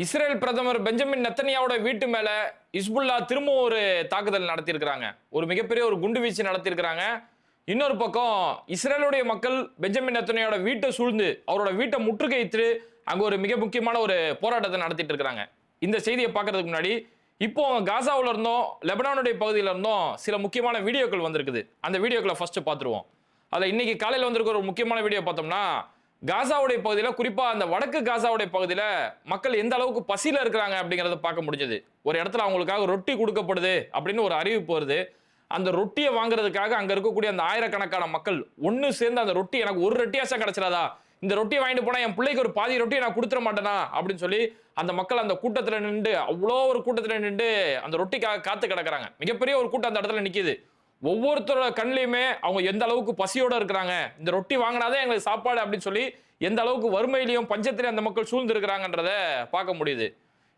Israel பிரதமர் Benjamin நெத்தனியாவோட வீட்டு மேல இஸ்புல்லா திரும்ப ஒரு தாக்குதல் நடத்தியிருக்கிறாங்க. ஒரு மிகப்பெரிய ஒரு குண்டு வீச்சு நடத்தியிருக்கிறாங்க. இன்னொரு பக்கம் இஸ்ரேலுடைய மக்கள் பெஞ்சமின் நெத்தனியாவோட வீட்டை சூழ்ந்து அவரோட வீட்டை முற்றுகையிட்டு அங்கே ஒரு மிக முக்கியமான ஒரு போராட்டத்தை நடத்திட்டு இருக்கிறாங்க. இந்த செய்தியை பார்க்கறதுக்கு முன்னாடி இப்போ காசாவில் இருந்தும் லெபனானுடைய பகுதியில் இருந்தும் சில முக்கியமான வீடியோக்கள் வந்திருக்குது. அந்த வீடியோக்களை ஃபர்ஸ்ட் பார்த்துருவோம். அதில் இன்னைக்கு காலையில் வந்திருக்க ஒரு முக்கியமான வீடியோ பார்த்தோம்னா காசாவுடைய பகுதியில் குறிப்பாக அந்த வடக்கு காசாவுடைய பகுதியில் மக்கள் எந்த அளவுக்கு பசியில் இருக்கிறாங்க அப்படிங்கிறத பார்க்க முடிஞ்சது. ஒரு இடத்துல அவங்களுக்காக ரொட்டி கொடுக்கப்படுது அப்படின்னு ஒரு அறிவிப்பு வருது. அந்த ரொட்டியை வாங்குறதுக்காக அங்கே இருக்கக்கூடிய அந்த ஆயிரக்கணக்கான மக்கள் ஒன்று சேர்ந்து அந்த ரொட்டி எனக்கு ஒரு ரொட்டியாச்சும் கிடச்சிடாதா? இந்த ரொட்டியை வாங்கிட்டு போனால் என் பிள்ளைக்கு ஒரு பாதி ரொட்டியை நான் கொடுத்துட மாட்டேனா? அப்படின்னு சொல்லி அந்த மக்கள் அந்த கூட்டத்தில் நின்று அவ்வளோ ஒரு கூட்டத்தில் நின்று அந்த ரொட்டிக்காக காத்து கிடக்கிறாங்க. மிகப்பெரிய ஒரு கூட்டம் அந்த இடத்துல நிற்கிது ஒவ்வொருத்தரோட கண்லையுமே அவங்க எந்த அளவுக்கு பசியோட இருக்கிறாங்க இந்த ரொட்டி வாங்கினாதான் எங்களுக்கு சாப்பாடு அப்படின்னு சொல்லி எந்த அளவுக்கு வறுமையிலையும் பஞ்சத்திலையும் அந்த மக்கள் சூழ்ந்து இருக்கிறாங்கன்றத பார்க்க முடியுது.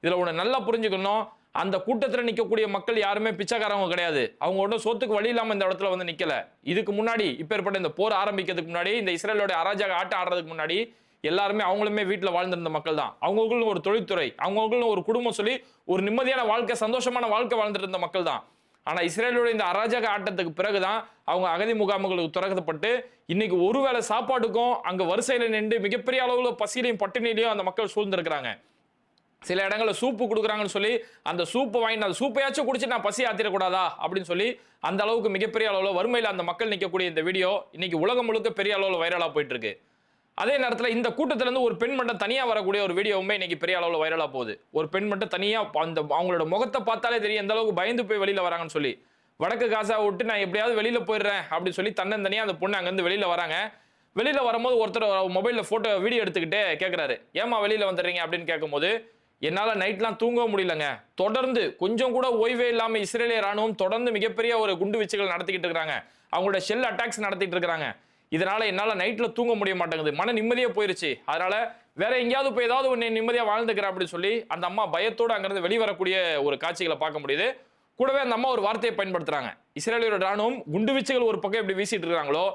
இதில் ஒன்று நல்லா புரிஞ்சுக்கணும். அந்த கூட்டத்தில் நிற்கக்கூடிய மக்கள் யாருமே பிச்சைக்காரவங்க கிடையாது. அவங்க ஒன்றும் சொத்துக்கு வழி இல்லாமல் இந்த இடத்துல வந்து நிற்கல இதுக்கு முன்னாடி இப்போ ஏற்பட்ட இந்த போர் ஆரம்பிக்கிறதுக்கு முன்னாடி இந்த இஸ்ரேலோட அராஜக ஆட்டம் ஆடுறதுக்கு முன்னாடி எல்லாருமே அவங்களுமே வீட்டில் வாழ்ந்திருந்த மக்கள் தான். அவங்களுக்குள்ள ஒரு தொழில்துறை அவங்களுக்குள்ள ஒரு குடும்பம் சொல்லி ஒரு நிம்மதியான வாழ்க்கை சந்தோஷமான வாழ்க்கை வாழ்ந்துட்டு இருந்த மக்கள் தான். ஆனால் இஸ்ரேலோட இந்த அராஜக ஆட்டத்துக்கு பிறகுதான் அவங்க அகதி முகாம்களுக்கு துறக்கப்பட்டு இன்னைக்கு ஒருவேளை சாப்பாட்டுக்கும் அங்கே வரிசையில் நின்று மிகப்பெரிய அளவில் பசியிலையும் பட்டினிலையும் அந்த மக்கள் சூழ்ந்திருக்கிறாங்க. சில இடங்களில் சூப்பு கொடுக்குறாங்கன்னு சொல்லி அந்த சூப்பை வாங்கி அந்த சூப்பையாச்சும் குடிச்சு நான் பசி ஆத்திரக்கூடாதா? அப்படின்னு சொல்லி அந்த அளவுக்கு மிகப்பெரிய அளவில் வறுமையில் அந்த மக்கள் நிற்கக்கூடிய இந்த வீடியோ இன்னைக்கு உலகம் முழுக்க பெரிய அளவில் வைரலாக போயிட்டு இருக்கு. அதே நேரத்தில் இந்த கூட்டத்திலேருந்து ஒரு பெண் மட்டும் தனியாக வரக்கூடிய ஒரு வீடியோவுமே இன்னைக்கு பெரிய அளவில் வைரலாக போகுது. ஒரு பெண் மட்டும் தனியாக அந்த அவங்களோட முகத்தை பார்த்தாலே தெரியும் எந்த அளவுக்கு பயந்து போய் வெளியில் வராங்கன்னு சொல்லி. வடக்கு காசா விட்டு நான் எப்படியாவது வெளியில் போயிடுறேன் அப்படின்னு சொல்லி தன்னந்தனியாக அந்த பொண்ணு அங்கேருந்து வெளியில் வராங்க. வெளியில் வரும்போது ஒருத்தர் மொபைலில் ஃபோட்டோ வீடியோ எடுத்துக்கிட்டு கேட்குறாரு ஏமா வெளியில் வந்துடுறீங்க அப்படின்னு கேட்கும்போது என்னால் நைட்லாம் தூங்கவும் முடியலங்க. தொடர்ந்து கொஞ்சம் கூட ஓய்வே இல்லாமல் இஸ்ரேலிய ராணுவம் தொடர்ந்து மிகப்பெரிய ஒரு குண்டு வீச்சுகள் நடத்திக்கிட்டு இருக்கிறாங்க. அவங்களோட ஷெல் அட்டாக்ஸ் நடத்திட்டு இருக்கிறாங்க. இதனால என்னால் நைட்டில் தூங்க முடிய மாட்டேங்குது. மன நிம்மதியாக போயிருச்சு. அதனால வேற எங்கேயாவது போய் ஏதாவது ஒன்று நிம்மதியாக வாழ்ந்துக்கிறேன் அப்படின்னு சொல்லி அந்த அம்மா பயத்தோடு அங்கேருந்து வெளிவரக்கூடிய ஒரு காட்சிகளை பார்க்க முடியுது. கூடவே அந்த அம்மா ஒரு வார்த்தையை பயன்படுத்துறாங்க. இஸ்ரேலியோட ராணுவம் குண்டுவீச்சுகள் ஒரு பக்கம் எப்படி வீசிட்டு இருக்காங்களோ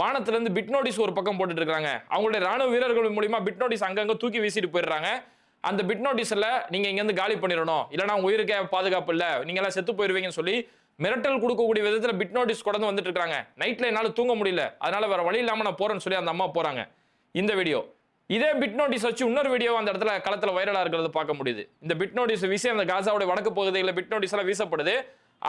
வானத்திலிருந்து பிட் நோட்டீஸ் ஒரு பக்கம் போட்டுட்டு இருக்காங்க. அவங்களுடைய ராணுவ வீரர்கள் மூலியமா பிட் நோட்டீஸ் அங்கங்க தூக்கி வீசிட்டு போயிடுறாங்க. அந்த பிட் நோட்டீஸ்ல நீங்க இங்க இருந்து காலி பண்ணிடணும். இல்லைன்னா உயிருக்கே பாதுகாப்பு இல்லை. நீங்க எல்லாம் செத்து போயிருவீங்கன்னு சொல்லி மிரட்டல் கொடுக்கக்கூடிய விதத்தில் பிட் நோட்டீஸ் கொண்டு வந்துட்டு இருக்காங்க நைட்ல என்னால் தூங்க முடியல. அதனால வேற வழி இல்லாமல் நான் போறேன்னு சொல்லி அந்த அம்மா போறாங்க. இந்த வீடியோ இதே பிட் நோட்டீஸ் வச்சு இன்னொரு வீடியோ அந்த இடத்துல களத்தில் வைரலாக இருக்கிறது பார்க்க முடியுது. இந்த பிட் நோட்டீஸ் வீசி அந்த காசாவுடைய வடக்கு பகுதிகளில் பிட் நோட்டீஸ் எல்லாம் வீசப்படுது.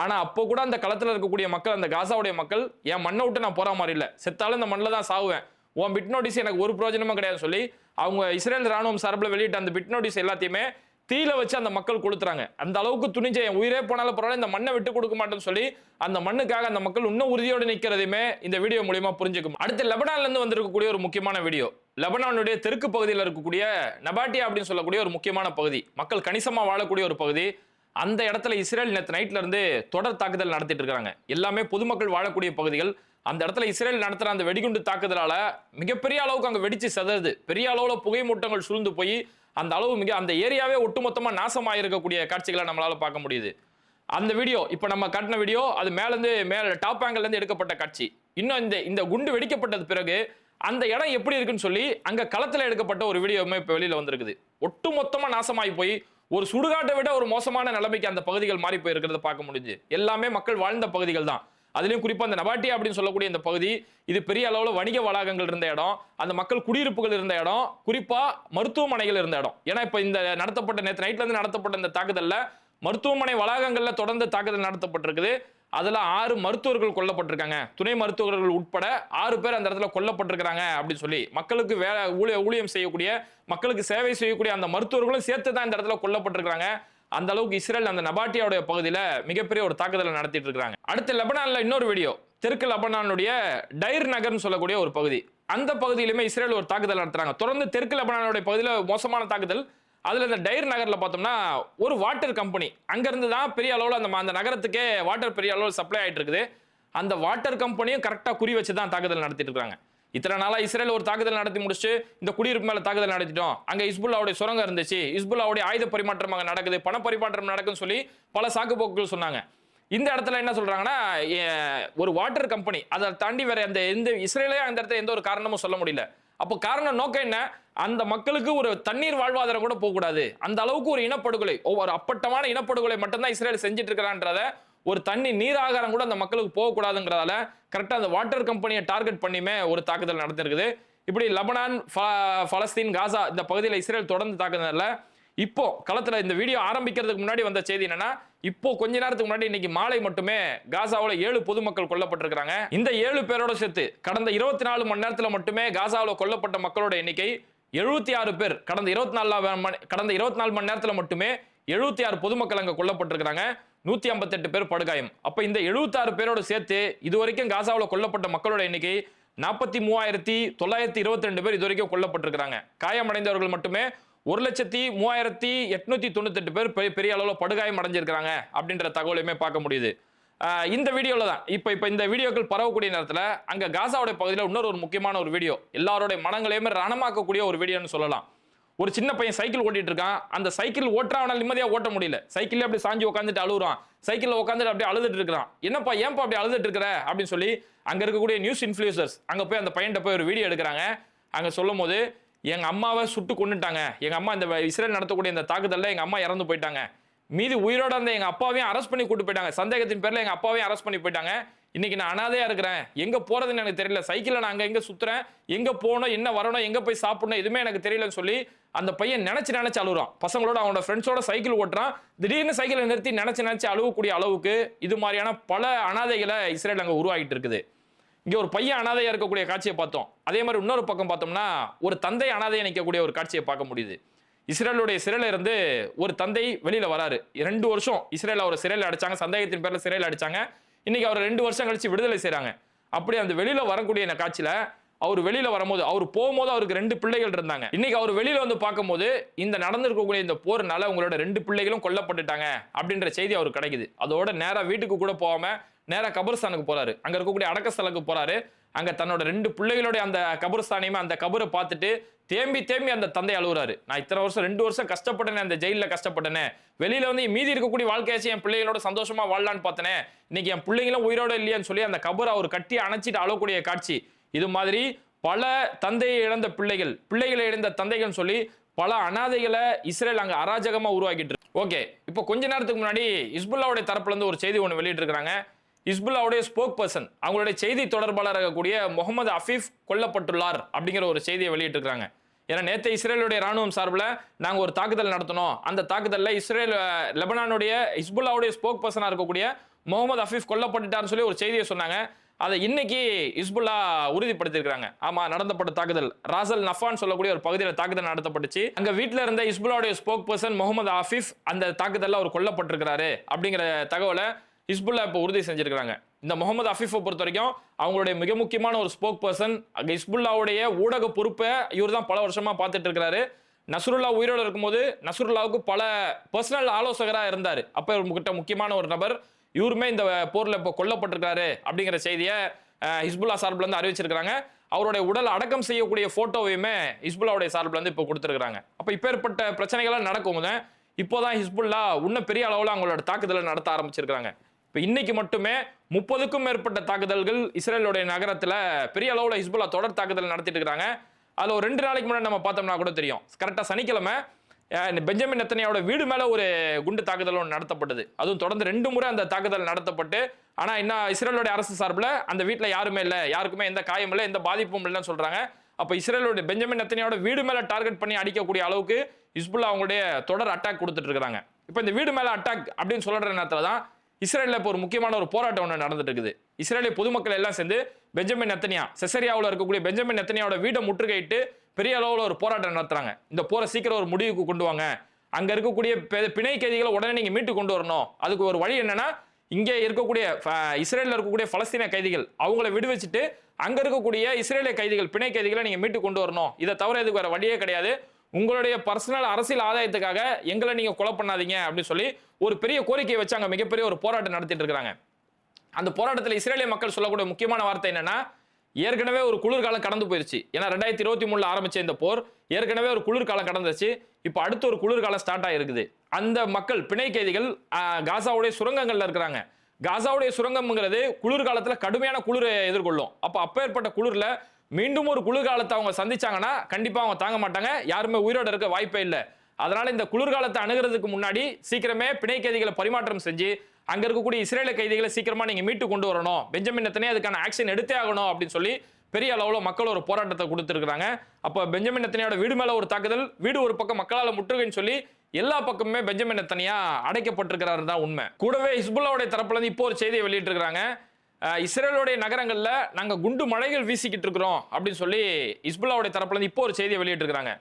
ஆனால் அப்போ கூட அந்த களத்தில் இருக்கக்கூடிய மக்கள் அந்த காசாவுடைய மக்கள் என் மண்ணை விட்டு நான் போற மாதிரி இல்லை. செத்தாலும் இந்த மண்ணில் தான் சாவுவேன். உன் பிட் நோட்டீஸ் எனக்கு ஒரு பிரயோஜனமும் கிடையாது சொல்லி அவங்க இஸ்ரேல் ராணுவம் சார்பில் வெளியிட்ட அந்த பிட் நோட்டீஸ் எல்லாத்தையுமே தீயில வச்சு அந்த மக்கள் கொளுத்துறாங்க. அந்த அளவுக்கு துணிஞ்ச என் உயிரே போனாலும் பரவாயில்ல இந்த மண்ணை விட்டு கொடுக்க மாட்டேன்னு சொல்லி அந்த மண்ணுக்காக அந்த மக்கள் இன்னும் உறுதியோடு நிற்கிறதையுமே இந்த வீடியோ மூலியமா புரிஞ்சுக்கும்? அடுத்து லெபனான்லேருந்து வந்திருக்கக்கூடிய ஒரு முக்கியமான வீடியோ. லெபனானுடைய தெற்கு பகுதியில் இருக்கக்கூடிய நபாட்டியா அப்படின்னு சொல்லக்கூடிய ஒரு முக்கியமான பகுதி. மக்கள் கணிசமாக வாழக்கூடிய ஒரு பகுதி. அந்த இடத்துல இஸ்ரேல் நேற்று நைட்ல இருந்து தொடர் தாக்குதல் நடத்திட்டு இருக்காங்க. எல்லாமே பொதுமக்கள் வாழக்கூடிய பகுதிகள். அந்த இடத்துல இஸ்ரேல் நடத்துகிற அந்த வெடிகுண்டு தாக்குதலால் மிகப்பெரிய அளவுக்கு அங்கே வெடிச்சு செதறது. பெரிய அளவில் புகை மூட்டங்கள் சூழ்ந்து போய் அந்த அளவு மிக அந்த ஏரியாவே ஒட்டுமொத்தமா நாசமாயிருக்கக்கூடிய காட்சிகளை நம்மளால் பார்க்க முடியுது. அந்த வீடியோ இப்போ நம்ம காட்டின வீடியோ அது மேலேருந்து மேல டாப் ஆங்கிள்லேருந்து எடுக்கப்பட்ட காட்சி. இன்னும் இந்த இந்த குண்டு வெடிக்கப்பட்டது பிறகு அந்த இடம் எப்படி இருக்குன்னு சொல்லி அங்கே களத்தில் எடுக்கப்பட்ட ஒரு வீடியோவுமே இப்போ வெளியில் வந்திருக்குது. ஒட்டு மொத்தமாக நாசமாகி போய் ஒரு சுடுகாட்டை விட ஒரு மோசமான நிலைமைக்கு அந்த பகுதிகள் மாறி போயிருக்கிறத பார்க்க முடிஞ்சு எல்லாமே மக்கள் வாழ்ந்த பகுதிகள் தான். அதுலேயும் குறிப்பாக அந்த நபாட்டியா அப்படின்னு சொல்லக்கூடிய இந்த பகுதி இது பெரிய அளவில் வணிக வளாகங்கள் இருந்த இடம் அந்த மக்கள் குடியிருப்புகள் இருந்த இடம் குறிப்பாக மருத்துவமனைகள் இருந்த இடம். ஏன்னா இப்போ இந்த நடத்தப்பட்ட நேற்று நைட்லேருந்து நடத்தப்பட்ட இந்த தாக்குதலில் மருத்துவமனை வளாகங்களில் தொடர்ந்து தாக்குதல் நடத்தப்பட்டிருக்குது. அதில் ஆறு மருத்துவர்கள் கொல்லப்பட்டிருக்காங்க. துணை மருத்துவர்கள் உட்பட ஆறு பேர் அந்த இடத்துல கொல்லப்பட்டிருக்கிறாங்க அப்படின்னு சொல்லி மக்களுக்கு வேலை ஊழிய ஊழியம் செய்யக்கூடிய மக்களுக்கு சேவை செய்யக்கூடிய அந்த மருத்துவர்களும் சேர்த்து தான் இந்த இடத்துல கொல்லப்பட்டிருக்கிறாங்க. அந்த அளவுக்கு இஸ்ரேல் அந்த நபாட்டியாவுடைய பகுதியில் மிகப்பெரிய ஒரு தாக்குதலை நடத்திட்டு இருக்காங்க அடுத்து லெபனானில் இன்னொரு வீடியோ தெற்கு லெபனானுடைய டைர் நகர்னு சொல்லக்கூடிய ஒரு பகுதி. அந்த பகுதியிலுமே இஸ்ரேல் ஒரு தாக்குதல் நடத்துறாங்க. தொடர்ந்து தெற்கு லெபனானுடைய பகுதியில் மோசமான தாக்குதல். அதில் இந்த டைர் நகரில் பார்த்தோம்னா ஒரு வாட்டர் கம்பெனி. அங்கேருந்து தான் பெரிய அளவில் அந்த அந்த நகரத்துக்கே வாட்டர் பெரிய அளவில் சப்ளை ஆகிட்டு இருக்குது. அந்த வாட்டர் கம்பெனியும் கரெக்டாக குறி வச்சு தான் தாக்குதல் நடத்திட்டு இருக்காங்க இத்தனை நாளாக இஸ்ரேல் ஒரு தாக்குதல் நடத்தி முடிச்சு இந்த குடியிருப்பு மேலே தாக்குதல் நடத்திட்டோம். அங்கே இஸ்புல்லாவுடைய சுரங்கம் இருந்துச்சு. இஸ்புல்லாவுடைய ஆயுத பரிமாற்றம் அங்கே நடக்குது. பண பரிமாற்றம் நடக்குன்னு சொல்லி பல சாக்கு போக்குகள் சொன்னாங்க. இந்த இடத்துல என்ன சொல்றாங்கன்னா ஒரு வாட்டர் கம்பெனி அதை தாண்டி வேற அந்த எந்த இஸ்ரேலே அந்த இடத்துல எந்த ஒரு காரணமும் சொல்ல முடியல. அப்போ காரணம் நோக்கம் என்ன? அந்த மக்களுக்கு ஒரு தண்ணீர் வாழ்வாதாரம் கூட போகக்கூடாது. அந்த அளவுக்கு ஒரு இனப்படுகொலை ஒவ்வொரு அப்பட்டமான இனப்படுகொலை மட்டும்தான் இஸ்ரேல் செஞ்சுட்டு இருக்கிறான்றத ஒரு தண்ணி நீராகாரம் கூட அந்த மக்களுக்கு போகக்கூடாதுங்கிறதால கரெக்டாக அந்த வாட்டர் கம்பெனியை டார்கெட் பண்ணியுமே ஒரு தாக்குதல் நடந்திருக்குது. இப்படி லெபனான் பலஸ்தீன் காசா இந்த பகுதியில் இஸ்ரேல் தொடர்ந்து தாக்குதல்ல. இப்போ களத்தில் இந்த வீடியோ ஆரம்பிக்கிறதுக்கு முன்னாடி வந்த செய்தி என்னன்னா இப்போ கொஞ்ச நேரத்துக்கு முன்னாடி இன்னைக்கு மாலை மட்டுமே காசாவில் ஏழு பொதுமக்கள் கொல்லப்பட்டிருக்காங்க இந்த ஏழு பேரோட சேர்த்து கடந்த இருபத்தி நாலு மணி நேரத்தில் மட்டுமே காசாவில் கொல்லப்பட்ட மக்களோட எண்ணிக்கை எழுபத்தி ஆறு பேர். கடந்த இருபத்தி நாலு மணி கடந்த இருபத்தி நாலு மணி நேரத்தில் மட்டுமே எழுபத்தி ஆறு பொதுமக்கள் அங்கே கொல்லப்பட்டிருக்கிறாங்க. நூத்தி ஐம்பத்தெட்டு பேர் படுகாயம். அப்ப இந்த 76 பேரோட சேர்த்து இது வரைக்கும் காசாவில் கொல்லப்பட்ட மக்களோட எண்ணிக்கை நாற்பத்தி மூவாயிரத்தி தொள்ளாயிரத்தி இருபத்தி ரெண்டு பேர் இது வரைக்கும் கொல்லப்பட்டிருக்கிறாங்க. காயமடைந்தவர்கள் மட்டுமே ஒரு லட்சத்தி மூவாயிரத்தி எட்நூத்தி தொண்ணூத்தெட்டு பேர் பெரிய அளவில் படுகாயம் அடைஞ்சிருக்கிறாங்க அப்படின்ற தகவலையுமே பார்க்க முடியுது. இந்த வீடியோவில் தான். இப்போ இப்போ இந்த வீடியோக்கள் பரவக்கூடிய நேரத்தில் அங்கே காசாவுடைய பகுதியில் இன்னொரு ஒரு முக்கியமான ஒரு வீடியோ. எல்லாருடைய மனங்களையுமே ரணமாக்கக்கூடிய ஒரு வீடியோன்னு சொல்லலாம். ஒரு சின்ன பையன் சைக்கிள் ஓட்டிட்டு இருக்கான் அந்த சைக்கிள் ஓட்டுறான் நிம்மதியாக ஓட்ட முடியல. சைக்கிள்ல அப்படி சாஞ்சி உட்காந்துட்டு அழுகுறான் சைக்கிளில் உட்காந்துட்டு அப்படியே அழுதுட்டு இருக்கிறான் என்னப்பா ஏன்ப்பா அப்படி அழுதுட்டு இருக்கிற அப்படின்னு சொல்லி அங்கே இருக்கக்கூடிய நியூஸ் இன்ஃபுளுசர்ஸ் அங்கே போய் அந்த பையன்கிட்ட போய் ஒரு வீடியோ எடுக்கிறாங்க. அங்கே சொல்லும் போது எங்கள் அம்மாவை சுட்டு கொண்டுட்டாங்க எங்கள் அம்மா இந்த இஸ்ரேல் நடத்தக்கூடிய இந்த தாக்குதலில் எங்கள் அம்மா இறந்து போயிட்டாங்க. மீதி உயிரோட இருந்த எங்கள் அப்பாவையும் அரெஸ்ட் பண்ணி கூட்டு போயிட்டாங்க. சந்தேகத்தின் பேரில் எங்கள் அப்பாவையும் அரெஸ்ட் பண்ணி போயிட்டாங்க. இன்னைக்கு நான் அனாதையா இருக்கிறேன். எங்க போறதுன்னு எனக்கு தெரியல. சைக்கிளை நான் அங்கே எங்க சுத்துறேன். எங்க போகணும் என்ன வரணும் எங்க போய் சாப்பிடணும் எதுவுமே எனக்கு தெரியலன்னு சொல்லி அந்த பையன் நினைச்சு நினைச்சு அழுகுறான். பசங்களோட அவனோட ஃப்ரெண்ட்ஸோட சைக்கிள் ஓட்டுறான். திடீர்னு சைக்கிளை நிறுத்தி நினைச்சு நினைச்சு அழுகக்கூடிய அளவுக்கு இது மாதிரியான பல அனாதைகளை இஸ்ரேல் அங்கே உருவாகிட்டு இருக்குது. இங்கே ஒரு பையன் அனாதையா இருக்கக்கூடிய காட்சியை பார்த்தோம். அதே மாதிரி இன்னொரு பக்கம் பார்த்தோம்னா ஒரு தந்தை அனாதையை நிற்கக்கூடிய ஒரு காட்சியை பார்க்க முடியுது. இஸ்ரேலுடைய சிறையில இருந்து ஒரு தந்தை வெளியில வராரு. ரெண்டு வருஷம் இஸ்ரேலில் அவர் சிறையில் அடிச்சாங்க. சந்தேகத்தின் பேரில் சிறையில் அடிச்சாங்க. இன்னைக்கு அவர் ரெண்டு வருஷம் கழிச்சு விடுதலை செய்கிறாங்க அப்படி அந்த வெளியில வரக்கூடிய இந்த காட்சியில அவர் வெளியில வரும்போது அவர் போகும்போது அவருக்கு ரெண்டு பிள்ளைகள் இருந்தாங்க. இன்னைக்கு அவர் வெளியில வந்து பார்க்கும்போது இந்த நடந்திருக்கக்கூடிய இந்த போர்னால உங்களோட ரெண்டு பிள்ளைகளும் கொல்லப்பட்டுட்டாங்க அப்படின்ற செய்தி அவருக்கு கிடைக்குது. அதோட நேராக வீட்டுக்கு கூட போகாம நேராக கபர்ஸ்தானுக்கு போறாரு. அங்க இருக்கக்கூடிய அடக்கஸ்தலுக்கு போறாரு. அங்க தன்னோட ரெண்டு பிள்ளைகளுடைய அந்த கபர்ஸ்தானையுமே அந்த கபரை பார்த்துட்டு தேம்பி தேம்பி அந்த தந்தை அழுகுறாரு நான் இத்தனை வருஷம் ரெண்டு வருஷம் கஷ்டப்பட்டேனே அந்த ஜெயிலில் கஷ்டப்பட்டேனே. வெளியில வந்து மீதி இருக்கக்கூடிய வாழ்க்கையாச்சும் என் பிள்ளைகளோட சந்தோஷமா வாழலான்னு பார்த்தனே. இன்னைக்கு என் பிள்ளைங்களும் உயிரோட இல்லையான்னு சொல்லி அந்த கபரை அவர் கட்டி அணைச்சிட்டு அழக்கூடிய காட்சி. இது மாதிரி பல தந்தையை இழந்த பிள்ளைகள் பிள்ளைகளை இழந்த தந்தைகள் சொல்லி பல அனாதைகளை இஸ்ரேல் அங்கே அராஜகமாக உருவாக்கிட்டு இருக்கு. ஓகே இப்போ கொஞ்ச நேரத்துக்கு முன்னாடி இஸ்புல்லாவுடைய தரப்புலேருந்து ஒரு செய்தி ஒன்று வெளியிட்டிருக்கிறாங்க. இஸ்புல்லாவுடைய ஸ்போக் பர்சன் அவங்களுடைய செய்தி தொடர்பாளர் இருக்கக்கூடிய முகமது அஃபீஃப் கொல்லப்பட்டுள்ளார் அப்படிங்கிற ஒரு செய்தியை வெளியிட்டிருக்காங்க ஏன்னா நேற்று இஸ்ரேலுடைய ராணுவம் சார்பில் நாங்கள் ஒரு தாக்குதல் நடத்தினோம். அந்த தாக்குதலில் இஸ்ரேல் லெபனானுடைய இஸ்புல்லாவுடைய ஸ்போக் பர்சனாக இருக்கக்கூடிய முகமது அஃபீஃப் கொல்லப்பட்டுட்டார்னு சொல்லி ஒரு செய்தியை சொன்னாங்க. அதை இன்னைக்கு இஸ்புல்லா உறுதிப்படுத்தியிருக்காங்க ஆமாம் நடத்தப்பட்ட தாக்குதல். ராசல் நஃபான் சொல்லக்கூடிய ஒரு பகுதியில் தாக்குதல் நடத்தப்பட்டுச்சு. அங்கே வீட்டில் இருந்த இஸ்புல்லாவுடைய ஸ்போக் பர்சன் முகமது ஆஃபிஃப் அந்த தாக்குதலில் அவர் கொல்லப்பட்டிருக்கிறாரு அப்படிங்கிற தகவலை ஹிஸ்புல்லா இப்போ உறுதி செஞ்சிருக்கிறாங்க. இந்த முகமது அஃபீஃபை பொறுத்த வரைக்கும் அவங்களுடைய மிக முக்கியமான ஒரு ஸ்போக் பர்சன் அங்கே ஹிஸ்புல்லாவுடைய ஊடக பொறுப்பை இவர் தான் பல வருஷமா பார்த்துட்டு இருக்கிறாரு நசுருல்லா உயிரோடு இருக்கும்போது நசுருல்லாவுக்கு பல பர்சனல் ஆலோசகராக இருந்தார். அப்போ இவர்கிட்ட முக்கியமான ஒரு நபர். இவருமே இந்த போரில் இப்போ கொல்லப்பட்டிருக்காரு அப்படிங்கிற செய்தியை ஹிஸ்புல்லா சார்பில் அறிவிச்சிருக்கிறாங்க. அவருடைய உடல் அடக்கம் செய்யக்கூடிய ஃபோட்டோவையுமே ஹிஸ்புல்லாவுடைய சார்பிலேருந்து இப்போ கொடுத்துருக்காங்க அப்போ இப்பேற்பட்ட பிரச்சனைகள்லாம் நடக்கும்போது இப்போதான் ஹிஸ்புல்லா இன்னும் பெரிய அளவில் அவங்களோட தாக்குதலை நடத்த ஆரம்பிச்சிருக்காங்க இப்போ இன்னைக்கு மட்டுமே முப்பதுக்கும் மேற்பட்ட தாக்குதல்கள் இஸ்ரேலுடைய நகரத்தில் பெரிய அளவில் ஹிஸ்புல்லா தொடர் தாக்குதல் நடத்திட்டு இருக்காங்க. அதில் ஒரு ரெண்டு நாளைக்கு முன்னாடி நம்ம பார்த்தோம்னா கூட தெரியும். கரெக்டாக சனிக்கிழமை இந்த பெஞ்சமின் நெத்தனியாவோட வீடு மேலே ஒரு குண்டு தாக்குதல் ஒன்று நடத்தப்பட்டது. அதுவும் தொடர்ந்து ரெண்டு முறை அந்த தாக்குதல் நடத்தப்பட்டு ஆனால் என்ன இஸ்ரேலுடைய அரசு சார்பில் அந்த வீட்டில் யாருமே இல்லை. யாருக்குமே எந்த காயம் இல்லை எந்த பாதிப்பும் இல்லைன்னு சொல்கிறாங்க அப்போ இஸ்ரேலுடைய பெஞ்சமின் நெத்தனியாவோட வீடு மேலே டார்கெட் பண்ணி அடிக்கக்கூடிய அளவுக்கு ஹிஸ்புல்லா அவங்களுடைய தொடர் அட்டாக் கொடுத்துட்டு இருக்கிறாங்க இப்போ இந்த வீடு மேலே அட்டாக் அப்படின்னு சொல்கிற நேரத்தில் தான் இஸ்ரேலில் இப்போ ஒரு முக்கியமான ஒரு போராட்டம் ஒன்று நடந்துட்டு இருக்குது இஸ்ரேலிய பொதுமக்கள் எல்லாம் சேர்ந்து பெஞ்சமின் நெத்தனியா செசரியாவில் இருக்கக்கூடிய பெஞ்சமின் நெத்தனியாவோட வீடை முற்றுகையிட்டு பெரிய அளவில் ஒரு போராட்டம் நடத்துறாங்க. இந்த போரை சீக்கிரம் ஒரு முடிவுக்கு கொண்டு வாங்க. அங்கே இருக்கக்கூடிய பெ- பிணை கைதிகளை உடனே நீங்கள் மீட்டு கொண்டு வரணும். அதுக்கு ஒரு வழி என்னன்னா இங்கே இருக்கக்கூடிய இஸ்ரேலில் இருக்கக்கூடிய பலஸ்தீன கைதிகள் அவங்கள விடுவிச்சுட்டு அங்கே இருக்கக்கூடிய இஸ்ரேலிய கைதிகள் பிணை கைதிகளை நீங்கள் மீட்டு கொண்டு வரணும். இதை தவிர இதுக்கு வேற வழியே கிடையாது. உங்களுடைய பர்சனல் அரசியல் ஆதாயத்துக்காக எங்களை நீங்க கொலை பண்ணாதீங்க அப்படின்னு சொல்லி ஒரு பெரிய கோரிக்கையை வச்சு அங்கே மிகப்பெரிய ஒரு போராட்டம் நடத்திட்டு இருக்கிறாங்க. அந்த போராட்டத்தில் இஸ்ரேலிய மக்கள் சொல்லக்கூடிய முக்கியமான வார்த்தை என்னன்னா ஏற்கனவே ஒரு குளிர்காலம் கடந்து போயிருச்சு. ஏன்னா ரெண்டாயிரத்தி இருபத்தி மூணுல ஆரம்பிச்ச இந்த போர் ஏற்கனவே ஒரு குளிர்காலம் கடந்துச்சு இப்போ அடுத்து ஒரு குளிர்காலம் ஸ்டார்ட் ஆகிருக்குது அந்த மக்கள் பிணை கைதிகள் காசாவுடைய சுரங்கங்கள்ல இருக்கிறாங்க. காசாவுடைய சுரங்கம்ங்கிறது குளிர்காலத்தில் கடுமையான குளிரை எதிர்கொள்ளும். அப்போ அப்பேற்பட்ட குளிரில் மீண்டும் ஒரு குளிர்காலத்தை அவங்க சந்திச்சாங்கன்னா கண்டிப்பா அவங்க தாங்க மாட்டாங்க. யாருமே உயிரோட இருக்க வாய்ப்பே இல்லை. அதனால இந்த குளிர்காலத்தை அணுகிறதுக்கு முன்னாடி சீக்கிரமே பிணை கைதிகளை பரிமாற்றம் செஞ்சு அங்க இருக்கக்கூடிய இஸ்ரேல கைதிகளை சீக்கிரமா நீங்க மீட்டு கொண்டு வரணும். பெஞ்சமின் நெத்தனே அதுக்கான ஆக்ஷன் எடுத்தே ஆகணும் அப்படின்னு சொல்லி பெரிய அளவுல மக்கள் ஒரு போராட்டத்தை கொடுத்துருக்காங்க அப்ப பெஞ்சமின் நெத்தனியோட வீடு மேல ஒரு தாக்குதல் வீடு ஒரு பக்கம் மக்களால முற்றுகைன்னு சொல்லி எல்லா பக்கமுமே பெஞ்சமின் நெத்தனியா அடைக்கப்பட்டிருக்கிறாரு தான் உண்மை. கூடவே ஹிஸ்புல்லாவுடைய தரப்புல இருந்து இப்போ ஒரு செய்தியை வெளியிட்டிருக்கிறாங்க. அஹ் இஸ்ரேலுடைய நகரங்களில் நாங்கள் குண்டு மழைகள் வீசிக்கிட்டு இருக்கிறோம் அப்படின்னு சொல்லி இஸ்புல்லாவுடைய தரப்புலேருந்து இப்போ ஒரு செய்தியை வெளியிட்டிருக்காங்க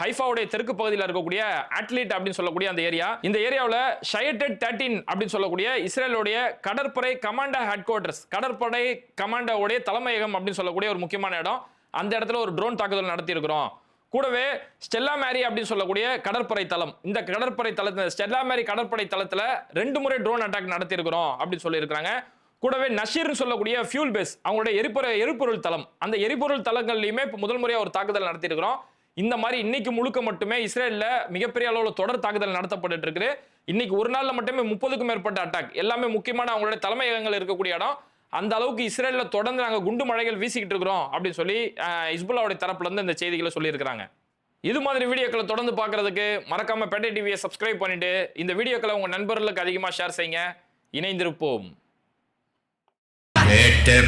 ஹைஃபாவுடைய தெற்கு பகுதியில் இருக்கக்கூடிய அட்லீட் அப்படின்னு சொல்லக்கூடிய அந்த ஏரியா. இந்த ஏரியாவில் ஷயட்டட் தேர்ட்டின் அப்படின்னு சொல்லக்கூடிய இஸ்ரேலுடைய கடற்படை கமாண்டா ஹெட் குவார்டர்ஸ் கடற்படை கமாண்டாவுடைய தலைமையகம் அப்படின்னு சொல்லக்கூடிய ஒரு முக்கியமான இடம். அந்த இடத்துல ஒரு ட்ரோன் தாக்குதல் நடத்தியிருக்கிறோம். கூடவே ஸ்டெல்லா மேரி அப்படின்னு சொல்லக்கூடிய கடற்படை தளம். இந்த கடற்படை தளத்தில் ஸ்டெல்லா மேரி கடற்படை தளத்தில் ரெண்டு முறை ட்ரோன் அட்டாக் நடத்தியிருக்கிறோம் அப்படின்னு சொல்லியிருக்கிறாங்க. கூடவே நஷீர்னு சொல்லக்கூடிய ஃபியூல் பேஸ் அவங்களுடைய எரிபொருள் எரிபொருள் தளம். அந்த எரிபொருள் தளங்கள்லையுமே இப்போ முதல் முறையாக ஒரு தாக்குதல் நடத்தியிருக்கிறோம். இந்த மாதிரி இன்னைக்கு முழுக்க மட்டுமே இஸ்ரேலில் மிகப்பெரிய அளவில் தொடர் தாக்குதல் நடத்தப்பட்டு இருக்குது. இன்னைக்கு ஒரு நாளில் மட்டுமே முப்பதுக்கும் மேற்பட்ட அட்டாக் எல்லாமே முக்கியமான அவங்களுடைய தலைமையகங்கள் இருக்கக்கூடிய இடம். அந்த அளவுக்கு இஸ்ரேலில் தொடர்ந்து நாங்கள் குண்டு மழைகள் வீசிக்கிட்டு இருக்கிறோம் அப்படின்னு சொல்லி இஸ்புல்லாவுடைய தரப்புலேருந்து இந்த செய்திகளை சொல்லியிருக்கிறாங்க. இது மாதிரி வீடியோக்களை தொடர்ந்து பார்க்கறதுக்கு மறக்காமல் பேட்டை டிவியை சப்ஸ்கிரைப் பண்ணிவிட்டு இந்த வீடியோக்களை உங்கள் நண்பர்களுக்கு அதிகமாக ஷேர் செய்யுங்க. இணைந்திருப்போம். बेटे